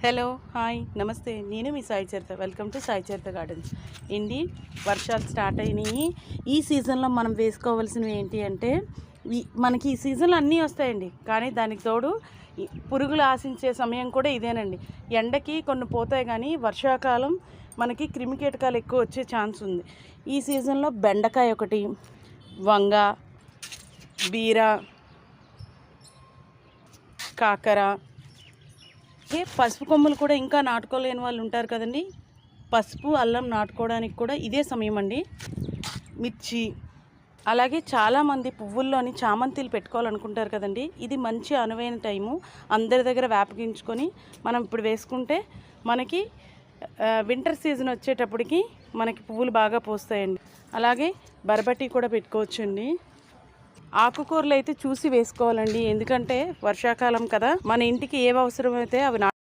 Hello hi నమస్తే. నేను మీ Sai Charitha. Welcome to Sai Charitha gardens. ఇండి వర్షాలు స్టార్ట్ అయినాయి. ఈ సీజన్లో మనం వేసుకోవాల్సినవి ఏంటి అంటే మనకి ఈ సీజన్లో అన్నీ వస్తాయండి. కానీ దానికి తోడు పురుగులు ఆశించే సమయం కూడా ఇదేనండి. ఎండకి కొన్ని పోతాయి కానీ వర్షాకాలం మనకి క్రిమికీటకాలు ఎక్కువ వచ్చే ఛాన్స్ ఉంది. ఈ సీజన్లో బెండకాయ ఒకటి వంగ బీర కాకర అలాగే పసుపు కొమ్మలు కూడా ఇంకా నాటుకోలేని వాళ్ళు ఉంటారు కదండి. పసుపు అల్లం నాటుకోవడానికి కూడా ఇదే సమయం అండి మిర్చి అలాగే చాలామంది పువ్వుల్లోని చామంతిలు పెట్టుకోవాలనుకుంటారు కదండి. ఇది మంచి అనువైన టైము. అందరి దగ్గర వేపగించుకొని మనం ఇప్పుడు వేసుకుంటే మనకి వింటర్ సీజన్ వచ్చేటప్పటికి మనకి పువ్వులు బాగా పూస్తాయండి. అలాగే బర్బటీ కూడా పెట్టుకోవచ్చండి. ఆకుకూరలు అయితే చూసి వేసుకోవాలండి. ఎందుకంటే వర్షాకాలం కదా మన ఇంటికి ఏవి అవసరమైతే అవి నా